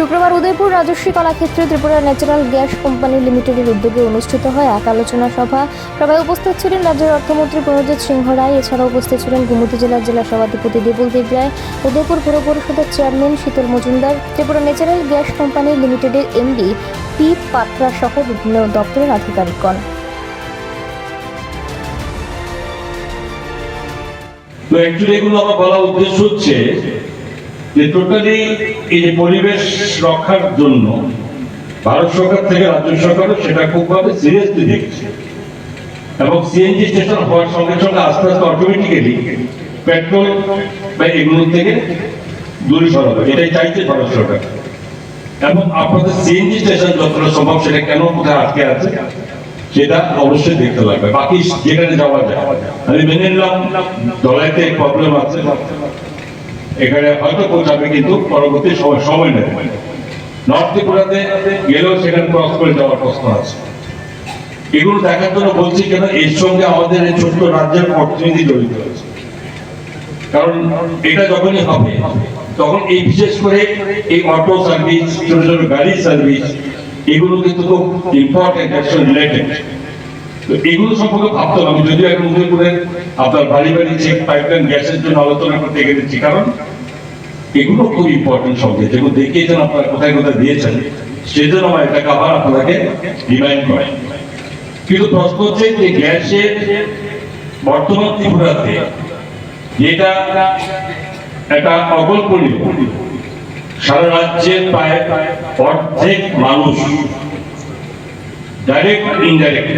শুক্রবার উদয়পুর রাজস্বী কলাক্ষেত্রে Tripura natural gas company লিমিটেডের উদ্যোগে অনুষ্ঠিত হয় এক আলোচনা সভা। সভায় উপস্থিত ছিলেন রাজ্যের অর্থমন্ত্রী প্রণজিৎ সিংহ রায়, এছাড়াও উপস্থিত ছিলেন গুমতি জেলার জেলা সভাধিপতি দেবুল দেব রায়, উদয়পুর পৌর পরিষদের chairman Shital Majumdar, Tripura natural gas company লিমিটেডের এমডি পি পাত্রা সহ বিভিন্ন দপ্তরের আধিকারিকগণ। তো অ্যাকচুয়ালি এগুলো আমার বলার উদ্দেশ্য হচ্ছে যে টোটালি এই পরিবেশ রক্ষার জন্য ভারত সরকার থেকে রাজ্য সরকারও সেটা খুবভাবে সিরিয়াসলি দেখছে। এবং সিএনজি স্টেশন হওয়ার সঙ্গে সঙ্গে আস্তে আস্তে অটোমেটিক্যালি পেট্রোল বা এগুলো থেকে দূরে সরাবে এটাই চাইছে ভারত সরকার। এবং আপনাদের সিএনজি স্টেশন যতটা সম্ভব সেটা কেন কোথায় আটকে আছে, সেটা অবশ্যই দেখতে লাগবে। বাকি যেখানে যাওয়া যায়। আমি মেনে নিলাম, দলাইতে প্রবলেম আছে। এখানে হয়তো পৌঁছাবে কিন্তু পরবর্তী সময় সময় নেবে। নর্থ ত্রিপুরাতে গেলেও সেখানে ক্রস করে যাওয়ার প্রশ্ন আছে। এগুলো দেখার জন্য বলছি কেন, এর সঙ্গে আমাদের এই ছোট্ট রাজ্যের অর্থনীতি জড়িত আছে। কারণ এটা যখনই হবে, তখন এই বিশেষ করে এই অটো সার্ভিস ছোট ছোট গাড়ি সার্ভিস এগুলো কিন্তু খুব ইম্পর্টেন্ট অ্যাকশন রিলেটেড এগুলো সম্পর্কে ভাবতে হবে। যদিও এখন উদয়পুরের আপনার বাড়ি বাড়ি চেক পাইপলাইন গ্যাসের জন্য আলোচনা করতে গেছি কারণ এগুলো খুব ইম্পর্টেন্ট সঙ্গে যেগুলো দেখিয়েছেন আপনারা কোথায় কোথায় দিয়েছেন আমার আবার আপনাদেরকে রিমাইন্ড কিন্তু প্রশ্ন হচ্ছে যে গ্যাসের বর্তমান ত্রিপুরাতে যেটা একটা অকল্পনীয় সারা রাজ্যের প্রায় অর্ধেক মানুষ ডাইরেক্ট ইনডাইরেক্ট